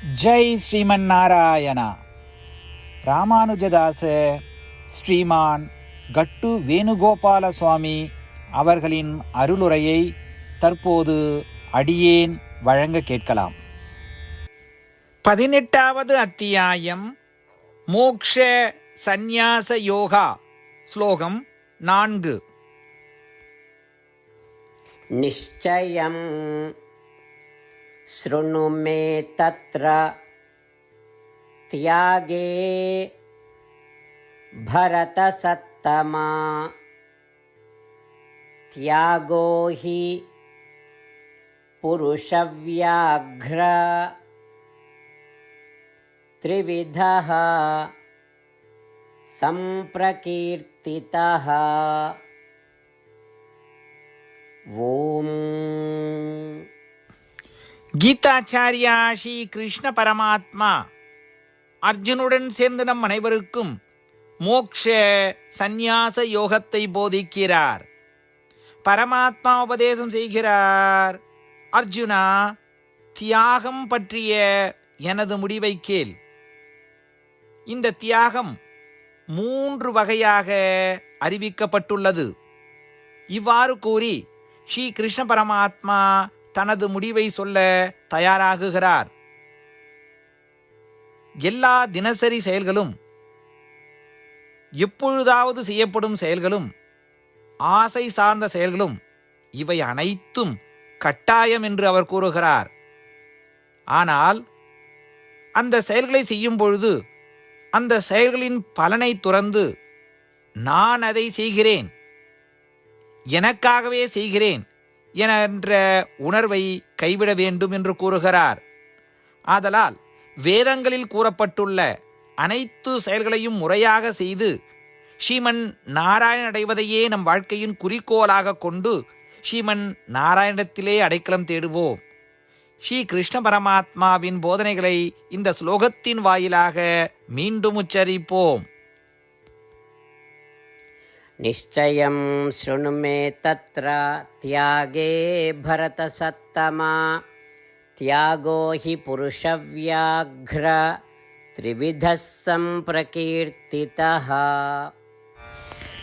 ஜெய் ஸ்ரீமன் நாராயணா. ராமானுஜதாச ஸ்ரீமான் கட்டு வேணுகோபால சுவாமி அவர்களின் அருளுரையை தற்போது அடியேன் வழங்க கேட்கலாம். பதினெட்டாவது அத்தியாயம் மோக்ஷ சந்நியாச யோகா ஸ்லோகம் நான்கு. நிச்சயம். शृणु मे तत्र त्यागे भरतसत्तमा। त्यागो हि पुरुषव्याघ्र। त्रिविधः सम्प्रकीर्तितः। ॐ கீதாச்சாரியா ஸ்ரீ கிருஷ்ண பரமாத்மா. அர்ஜுனுடன் சேர்ந்து நம் அனைவருக்கும் மோக்ஷ சந்நியாச யோகத்தை போதிக்கிறார். பரமாத்மா உபதேசம் செய்கிறார். அர்ஜுனா தியாகம் பற்றிய எனது முடிவை கேள். இந்த தியாகம் மூன்று வகையாக அறிவிக்கப்பட்டுள்ளது. இவ்வாறு கூறி ஸ்ரீ கிருஷ்ண பரமாத்மா தனது முடிவை சொல்ல தயாராகுகிறார். எல்லா தினசரி செயல்களும் எப்பொழுதாவது செய்யப்படும் செயல்களும் ஆசை சார்ந்த செயல்களும் இவை அனைத்தும் கட்டாயம் என்று அவர் கூறுகிறார். ஆனால் அந்த செயல்களை செய்யும் பொழுது அந்த செயல்களின் பலனை துறந்து நான் அதை செய்கிறேன் எனக்காகவே செய்கிறேன் என்ற உணர்வை கைவிட வேண்டும் என்று கூறுகிறார். ஆதலால் வேதங்களில் கூறப்பட்டுள்ள அனைத்து செயல்களையும் முறையாக செய்து ஸ்ரீமன் நாராயண அடைவதையே நம் வாழ்க்கையின் குறிக்கோளாக கொண்டு ஸ்ரீமன் நாராயணத்திலே அடைக்கலம் தேடுவோம். ஸ்ரீ கிருஷ்ண பரமாத்மாவின் போதனைகளை இந்த ஸ்லோகத்தின் வாயிலாக மீண்டும் உச்சரிப்போம். निश्चयं शृणु मे तत्र त्यागे भरतसत्तमा त्यागो हि पुरुषव्याघ्र त्रिविधः सम्प्रकीर्तितः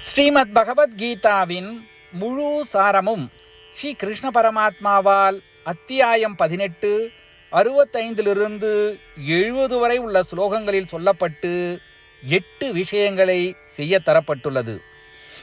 ஸ்ரீமத் பகவத்கீதாவின் முழு சாரமும் ஸ்ரீ கிருஷ்ண பரமாத்மாவால் அத்தியாயம் பதினெட்டு அறுபத்தைந்திலிருந்து எழுபது வரை உள்ள ஸ்லோகங்களில் சொல்லப்பட்டு எட்டு விஷயங்களை செய்ய தரப்பட்டுள்ளது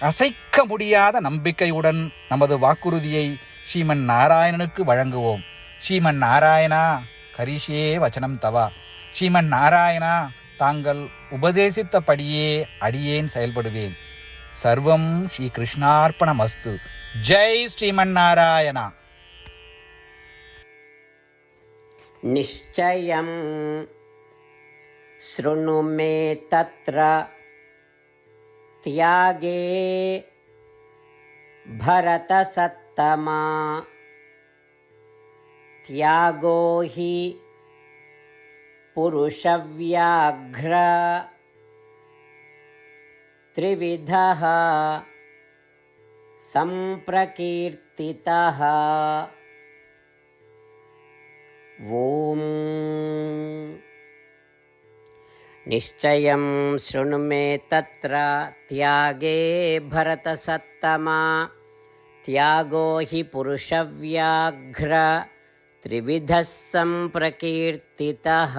அசைக்க முடியாத நம்பிக்கையுடன் நமது வாக்குறுதியை ஸ்ரீமன் நாராயணனுக்கு வழங்குவோம் ஸ்ரீமன் நாராயணா கரிஷே வச்சனம் தவா ஸ்ரீமன் நாராயணா தாங்கள் உபதேசித்தபடியே அடியேன் செயல்படுவேன் சர்வம் ஸ்ரீ கிருஷ்ணார்ப்பணமஸ்து ஜெய் ஸ்ரீமன் நாராயணா निश्चयं शृणु मे तत्र त्यागे भरतसत्तमा। त्यागो हि पुरुषव्याघ्र। त्रिविधः सम्प्रकीर्तितः। ॐ निश्चयं शृणु मे तत्र त्यागे भरतसत्तमा त्यागो हि पुरुषव्याघ्र त्रिविधः सम्प्रकीर्तितः